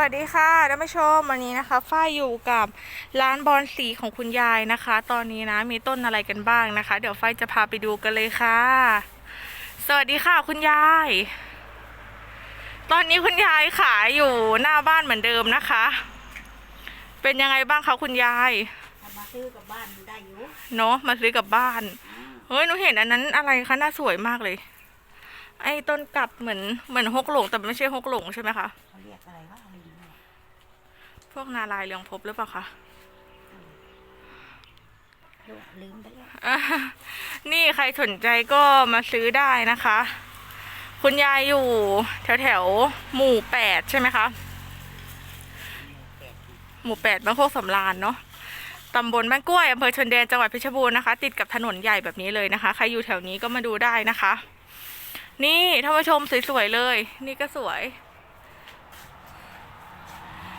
วัสดีค่ะท่านผู้ชมวันนี้นะคะฝ้ายอยู่กับร้านบอลสีของคุณยายนะคะ ตอนนี้นะมีต้นอะไรกันบ้างนะคะ เดี๋ยวฝ้ายจะพาไปดูกันเลยค่ะ สวัสดีค่ะคุณยาย ตอนนี้คุณยายขายอยู่หน้าบ้านเหมือนเดิมนะคะ เป็นยังไงบ้างคะคุณยายเอามาซื้อกับบ้านได้อยู่เนาะมาซื้อกลับบ้านอ่าเฮ้ยหนูเห็นอันนั้นอะไรคะน่าสวยมากเลย ไอ้ต้นกลับเหมือนเหมือนฮกหลงแต่ไม่ใช่ฮกหลงใช่ไหมคะเขาเรียกอะไรว่าอะไรเนี่ยพวกนาลายณ์เรืองภพหรือเปล่าคะดูลืมไปแล้วอะนี่ใครสนใจก็มาซื้อได้นะคะ คุณยายอยู่แถวแถวๆหมู่แปดใช่ไหมคะแปดหมู่แปดบ้านโคกสำราญเนาะตำบลบ้านกล้วยอำเภอชนแดนจังหวัดเพชรบูรณ์นะคะ ติดกับถนนใหญ่แบบนี้เลยนะคะ ใครอยู่แถวนี้ก็มาดูได้นะคะ นี่ท่านผู้ชมสวยๆเลย นี่ก็สวย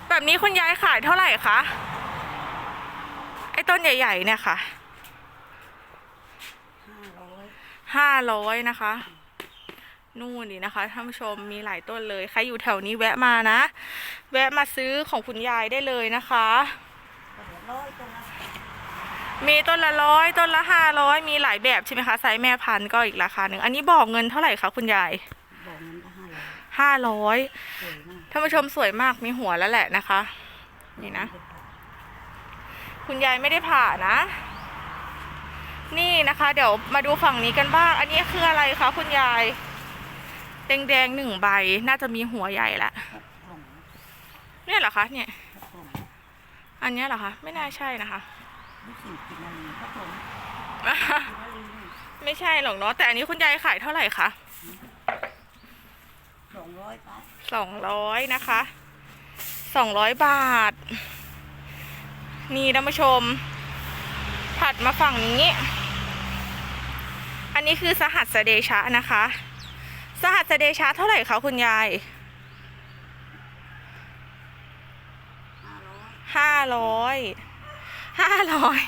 แบบนี้คุณยายขายเท่าไหร่คะ ไอ้ต้นใหญ่ๆเนี่ยค่ะห้าร้อยห้าร้อยนะคะ นู่นนี่นะคะท่านผู้ชมมีหลายต้นเลย ใครอยู่แถวนี้แวะมานะ แวะมาซื้อของคุณยายได้เลยนะคะ มีต้นละร้อยต้นละห้าร้อยมีหลายแบบใช่ไหมคะไซส์แม่พันธุ์ก็อีกราคาหนึ่งอันนี้บอกเงินเท่าไหร่คะคุณยายบอกเงินก็ห้าร้อยห้าร้อยสวยมากท่านผู้ชมสวยมากมีหัวแล้วแหละนะคะ นี่นะ คุณยายไม่ได้ผ่านะ นี่นะคะ เดี๋ยวมาดูฝั่งนี้กันบ้าง อันนี้คืออะไรคะคุณยายแดงๆหนึ่งใบน่าจะมีหัวใหญ่ละหกกล่องเนี่ยเหรอคะเนี่ยหกกล่องอันเนี้ยเหรอคะ ไม่น่าใช่นะคะ นี่สี่กินนารีหกกล่องกินนารีนี่ไม่ใช่หรอกเนาะแต่อันนี้คุณยายขายเท่าไหร่คะสองร้อยบาทสองร้อยนะคะสองร้อยบาท นี่ท่านผู้ชม ถัดมาฝั่งนี้ อันนี้คือสหัสเดชะนะคะ สหัสเดชะเท่าไหร่คะคุณยายห้าร้อย ห้าร้อยห้าร้อย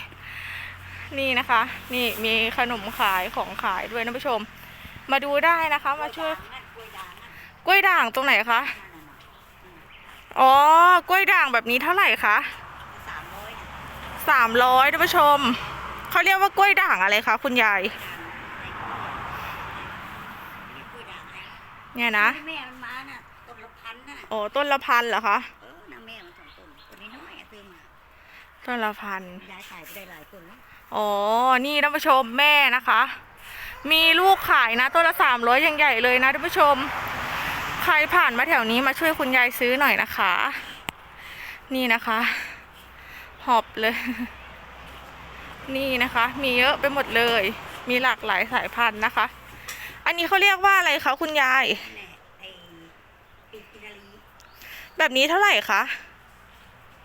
นี่นะคะ นี่มีขนมขายของขายด้วยท่านผู้ชม มาดูได้นะคะ มาช่วยนั่นกล้วยด่างนั่นกล้วยด่างตรงไหนคะนั่นน่ะอ๋อกล้วยด่างแบบนี้เท่าไหร่คะสามร้อยน่ะสามร้อยท่านผู้ชม เขาเรียกว่ากล้วยด่างอะไรคะคุณยายนี่กล้วยด่างไงเนี่ยนะ แม่มันมาน่ะต้นละพันน่ะโอ้ต้นละพันเหรอคะ ต้นละพันยายขายไปได้หลายต้นแล้วอ๋อ นี่ท่านผู้ชมแม่นะคะ มีลูกขายนะต้นละสามร้อยยังใหญ่เลยนะท่านผู้ชม ใครผ่านมาแถวนี้มาช่วยคุณยายซื้อหน่อยนะคะ นี่นะคะ หอบเลย นี่นะคะ มีเยอะไปหมดเลย มีหลากหลายสายพันธุ์นะคะ อันนี้เขาเรียกว่าอะไรคะคุณยายแน่ไอ้ปีกกินารีแบบนี้เท่าไหร่คะ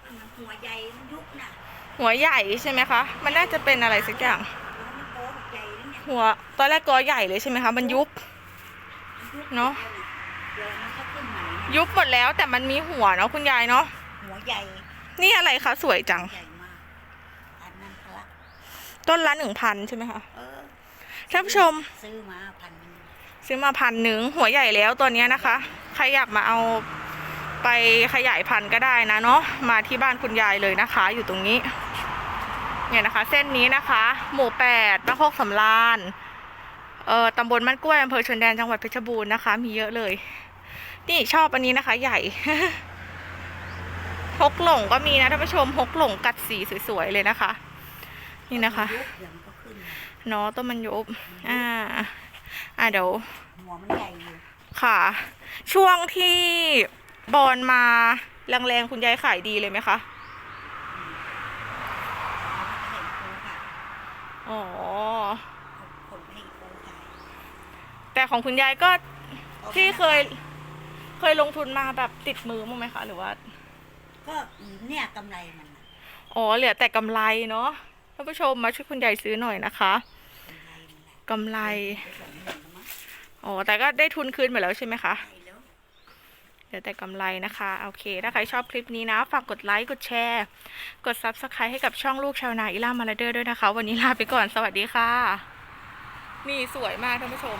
มันหัวใหญ่มันยุบน่ะ หัวใหญ่ใช่ไหมคะ มันน่าจะเป็นอะไรสักอย่างแล้วมันโตแบบใหญ่แล้วเนี่ยหัวตอนแรกกอใหญ่เลยใช่ไหมคะ มันยุบมันยุบเนอะเดี๋ยวมันก็ขึ้นใหม่นะยุบหมดแล้วแต่มันมีหัวเนาะคุณยายเนาะ หัวใหญ่ นี่อะไรคะสวยจังใหญ่มากอันนั้นพละต้นละหนึ่งพันใช่ไหมคะเออท่านผู้ชม ซื้อมาพันหนึ่งซื้อมาพันหนึ่งหัวใหญ่แล้วตัวเนี้ยนะคะ ใครอยากมาเอาไปขยายพันธุ์ก็ได้นะเนาะมาที่บ้านคุณยายเลยนะคะ อยู่ตรงนี้ เนี่ยนะคะ เส้นนี้นะคะ หมู่แปดบ้านโคกสำรานเอ่อตำบลบ้านกล้วยอำเภอชนแดนจังหวัดเพชรบูรณ์นะคะ มีเยอะเลย นี่ชอบอันนี้นะคะ ใหญ่ฮกหลงก็มีนะท่านผู้ชมฮกหลงกัดสีสวยๆเลยนะคะ นี่นะคะยุบเดี๋ยวมันก็ขึ้นเนาะต้นมันยุบอ่า อ่าเดี๋ยวหัวมันใหญ่อยู่ค่ะ ช่วงที่บอลมาแรงๆคุณยายขายดีเลยไหมคะ เราก็เห็นโคค่ะ อ๋อ คนให้โคขายแต่ของคุณยายก็ที่เคย เคยลงทุนมาแบบติดมือมั้างไหมคะ หรือว่า ก็เนี่ยกำไรมันน่ะอ๋อ เหลือแต่กำไรเนาะ ท่านผู้ชมมาช่วยคุณยายซื้อหน่อยนะคะกำไรมันน่ะกำไร ไปสองหมื่นแล้วมั้งอ๋อ แต่ก็ได้ทุนคืนไปแล้วใช่ไหมคะไปแล้ว เหลือแต่กำไรนะคะ โอเค ถ้าใครชอบคลิปนี้นะ ฝากกดไลค์ กดแชร์ กด Subscribe ให้กับช่องลูกชาวนาอิล่ามาลาเดอร์ด้วยนะคะ วันนี้ลาไปก่อน สวัสดีค่ะ นี่สวยมากท่านผู้ชม